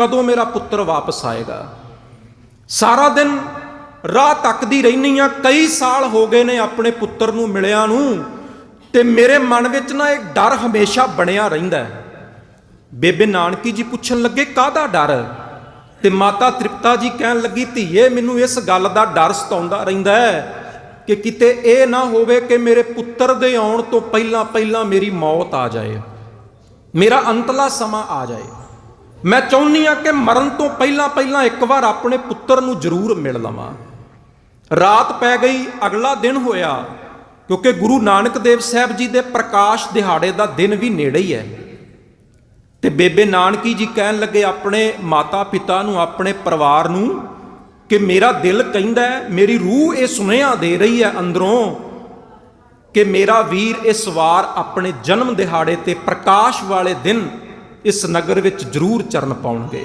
ਕਦੋਂ ਮੇਰਾ ਪੁੱਤਰ ਵਾਪਸ ਆਏਗਾ? ਸਾਰਾ ਦਿਨ ਰਾਹ ਤੱਕਦੀ ਰਹਿਨੀ ਆ। ਕਈ ਸਾਲ ਹੋ ਗਏ ਨੇ ਆਪਣੇ ਪੁੱਤਰ ਨੂੰ ਮਿਲਿਆ ਨੂੰ ਤੇ ਮੇਰੇ ਮਨ ਵਿੱਚ ਨਾ ਇੱਕ ਡਰ ਹਮੇਸ਼ਾ ਬਣਿਆ ਰਹਿੰਦਾ ਬੇਬੇ ਨਾਨਕੀ ਜੀ ਪੁੱਛਣ ਲੱਗੇ, ਕਾਹਦਾ ਡਰ? ਤੇ ਮਾਤਾ ਤ੍ਰਿਪਤਾ ਜੀ ਕਹਿਣ ਲੱਗੀ, ਧੀਏ, ਮੈਨੂੰ ਇਸ ਗੱਲ ਦਾ ਡਰ ਸਤਾਉਂਦਾ ਰਹਿੰਦਾ ਹੈ ਕਿ ਕਿਤੇ ਇਹ ਨਾ ਹੋਵੇ ਕਿ ਮੇਰੇ ਪੁੱਤਰ ਦੇ ਆਉਣ ਤੋਂ ਪਹਿਲਾਂ ਪਹਿਲਾਂ ਮੇਰੀ ਮੌਤ ਆ ਜਾਏ। ਮੇਰਾ ਅੰਤਲਾ ਸਮਾਂ ਆ ਜਾਏ। ਮੈਂ ਚਾਹੁੰਨੀ ਆ ਕਿ ਮਰਨ ਤੋਂ ਪਹਿਲਾਂ ਪਹਿਲਾਂ ਇੱਕ ਵਾਰ ਆਪਣੇ ਪੁੱਤਰ ਨੂੰ ਜ਼ਰੂਰ ਮਿਲ ਲਵਾਂ। ਰਾਤ ਪੈ ਗਈ, ਅਗਲਾ ਦਿਨ ਹੋਇਆ, ਕਿਉਂਕਿ ਗੁਰੂ ਨਾਨਕ ਦੇਵ ਸਾਹਿਬ ਜੀ ਦੇ ਪ੍ਰਕਾਸ਼ ਦਿਹਾੜੇ ਦਾ ਦਿਨ ਵੀ ਨੇੜੇ ਹੀ ਹੈ। ਤੇ ਬੇਬੇ ਨਾਨਕੀ ਜੀ ਕਹਿਣ ਲੱਗੇ, ਆਪਣੇ ਮਾਤਾ ਪਿਤਾ ਨੂੰ, ਆਪਣੇ ਪਰਿਵਾਰ ਨੂੰ ਕਿ ਮੇਰਾ ਦਿਲ ਕਹਿੰਦਾ ਮੇਰੀ ਰੂਹ ਇਹ ਸੁਨੇਹਾ ਦੇ ਰਹੀ ਹੈ ਅੰਦਰੋਂ ਕਿ ਮੇਰਾ ਵੀਰ ਇਸ ਵਾਰ ਆਪਣੇ ਜਨਮ ਦਿਹਾੜੇ ਤੇ ਪ੍ਰਕਾਸ਼ ਵਾਲੇ ਦਿਨ ਇਸ ਨਗਰ ਵਿੱਚ ਜ਼ਰੂਰ ਚਰਨ ਪਾਉਣਗੇ।